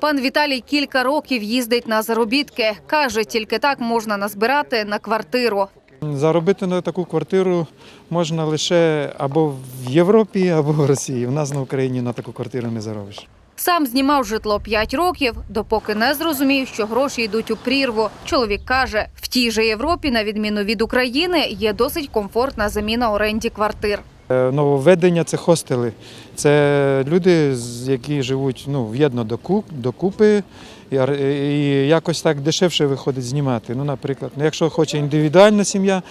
Пан Віталій кілька років їздить на заробітки. Каже, тільки так можна назбирати на квартиру. Заробити на таку квартиру можна лише або в Європі, або в Росії. У нас на Україні на таку квартиру не заробиш. Сам знімав житло 5 років, допоки не зрозумів, що гроші йдуть у прірву. Чоловік каже, в тій же Європі, на відміну від України, є досить комфортна заміна оренді квартир. Е, Нововведення це хостели. Це люди, які живуть ну, в'єдно докупи, і, і якось так дешевше виходить знімати. Ну, наприклад, ну, якщо хоче індивідуальна сім'я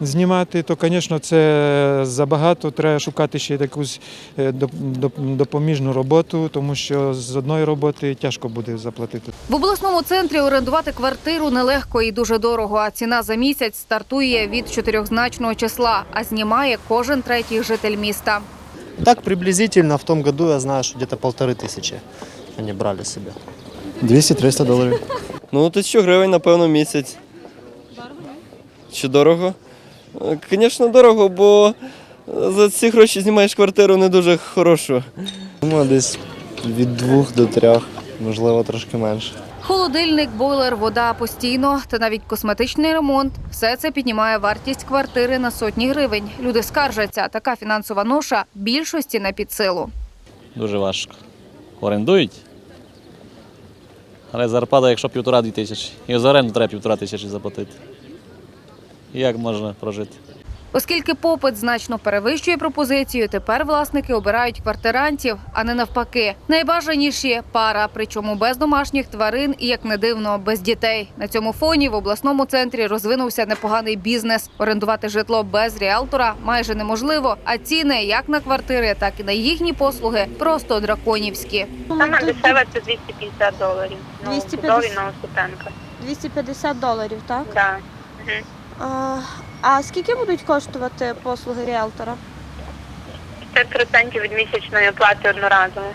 знімати, то, звісно, це забагато. Треба шукати ще якусь е, доп- доп- допоміжну роботу, тому що з одної роботи тяжко буде заплатити. В обласному центрі орендувати квартиру нелегко і дуже дорого. А ціна за місяць стартує від чотирьохзначного числа, а знімає кожен третій житель міста. Так приблизительно в том году я знаю, что где-то полторы тысячи они брали себе. 200-300 доларів. Ну, тисячу гривень, напевно, в місяць. Чи дорого? Е, Звісно, дорого, бо за ці гроші знімаєш квартиру не дуже хорошу. Думаю, десь від двох до трьох, можливо, трошки менше. Холодильник, бойлер, вода постійно та навіть косметичний ремонт все це піднімає вартість квартири на сотні гривень. Люди скаржаться, така фінансова ноша більшості на підсилу. дуже важко. Орендують. Але зарплата, якщо півтора-дві тисячі. І за оренду треба півтора тисячі заплатити. Як можна прожити? Оскільки попит значно перевищує пропозицію, тепер власники обирають квартирантів, а не навпаки. Найбажаніші пара, причому без домашніх тварин і як не дивно, без дітей. На цьому фоні в обласному центрі розвинувся непоганий бізнес. Орендувати житло без ріалтора майже неможливо. А ціни як на квартири, так і на їхні послуги просто драконівські. Саме дешеве це 250 доларів. Ну, 250. чудові Новосипенка. 250 доларів, так? Да. Мгм. А, а скільки будуть коштувати послуги ріалтора? 50% від місячної оплати одноразово.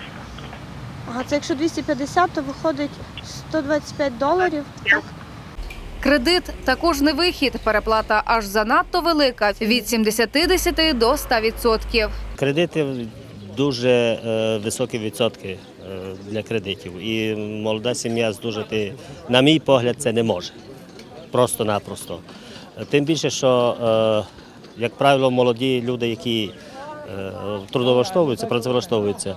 Ага, це якщо 250, то виходить 125 доларів. Так? Кредит також не вихід. Переплата аж занадто велика від 70 до 100%. Кредити дуже е, високі відсотки е, для кредитів. І молода сім'я здужати, на мій погляд, це не може. Просто-напросто. Тим більше, що, е, як правило, молоді люди, які е, трудовлаштовуються, працевлаштовуються,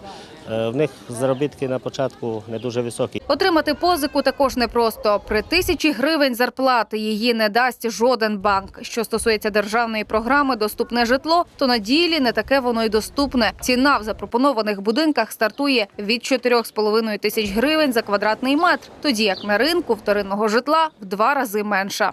е, в них заробітки на початку не дуже високі. Отримати позику також непросто. При тисячі гривень зарплати її не дасть жоден банк. Що стосується державної програми Доступне житло, то на ділі не таке воно й доступне. Ціна в запропонованих будинках стартує від 4,5 тисяч гривень за квадратний метр, тоді як на ринку вторинного житла в два рази менша.